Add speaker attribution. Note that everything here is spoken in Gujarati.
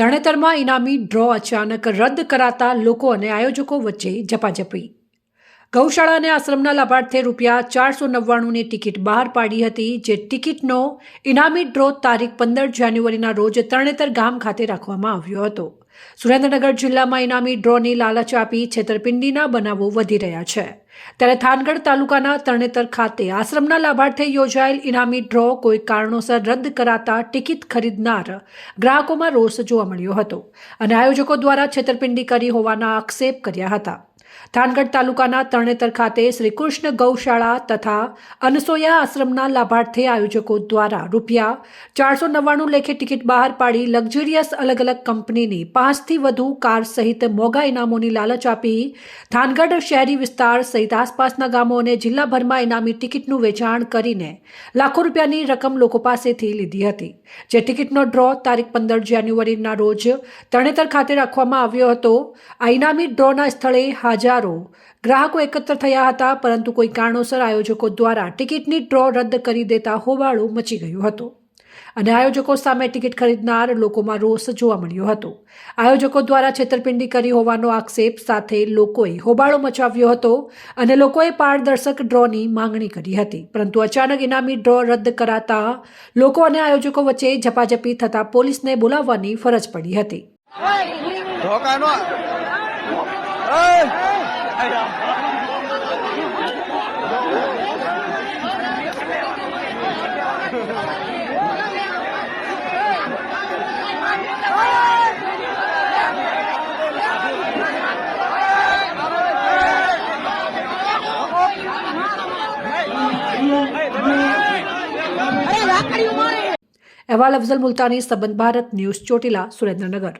Speaker 1: તરણેતરમાં ઇનામી ડ્રો અચાનક રદ કરાતા લોકો અને આયોજકો વચ્ચે ઝપાઝપી. ગૌશાળા અને આશ્રમના લાભાર્થે રૂપિયા ચારસો નવ્વાણુંની ટિકિટ બહાર પાડી હતી, જે ટિકિટનો ઇનામી ડ્રો તારીખ પંદર જાન્યુઆરીના રોજ તરણેતર ગામ ખાતે રાખવામાં આવ્યો હતો. સુરેન્દ્રનગર જિલ્લામાં ઇનામી ડ્રોની લાલચ આપી છેતરપિંડીના બનાવો વધી રહ્યા છે. ત્યારે થાનગઢ તાલુકાના તરણેતર ખાતે આશ્રમના લાભાર્થે યોજાયેલ ઇનામી ડ્રો કોઈ કારણોસર રદ કરાતા ટિકિટ ખરીદનાર ગ્રાહકોમાં રોષ જોવા મળ્યો હતો અને આયોજકો દ્વારા છેતરપિંડી કરી હોવાના આક્ષેપ કર્યા હતા. થાનગઢ તાલુકાના તરણેતર ખાતે શ્રીકૃષ્ણ ગૌશાળા તથા અનસોયા આશ્રમના લાભાર્થે આયોજકો દ્વારા રૂપિયા ચારસો નવ્વાણું લેખે ટિકિટ બહાર પાડી લક્ઝરિયસ અલગ અલગ કંપનીની પાંચથી વધુ કાર સહિત મોંઘા ઇનામોની લાલચ આપી થાનગઢ શહેરી વિસ્તાર સહિત આસપાસના ગામો અને જિલ્લાભરમાં ઇનામી ટિકિટનું વેચાણ કરીને લાખો રૂપિયાની રકમ લોકો પાસેથી લીધી હતી. જે ટિકિટનો ડ્રો તારીખ પંદર જાન્યુઆરીના રોજ તરણેતર ખાતે રાખવામાં આવ્યો હતો. આ ઇનામી ડ્રોના સ્થળે હજારો ગ્રાહકો એકત્ર થયા હતા, પરંતુ કોઈ કારણોસર આયોજકો દ્વારા ટિકિટની ડ્રો રદ કરી દેતા હોબાળો મચી ગયો હતો. અને આયોજકો સામે ટિકિટ ખરીદનાર લોકોમાં રોષ જોવા મળ્યો હતો. આયોજકો દ્વારા છેતરપિંડી કરી હોવાનો આક્ષેપ સાથે લોકોએ હોબાળો મચાવ્યો હતો અને લોકોએ પારદર્શક ડ્રોની માંગણી કરી હતી. પરંતુ અચાનક ઇનામી ડ્રો રદ કરાતા લોકો અને આયોજકો વચ્ચે ઝપાઝપી થતા પોલીસને બોલાવવાની ફરજ પડી હતી. अहवाल अफजल मुलतानी सबंध भारत न्यूज चोटीला सुरेंद्रनगर।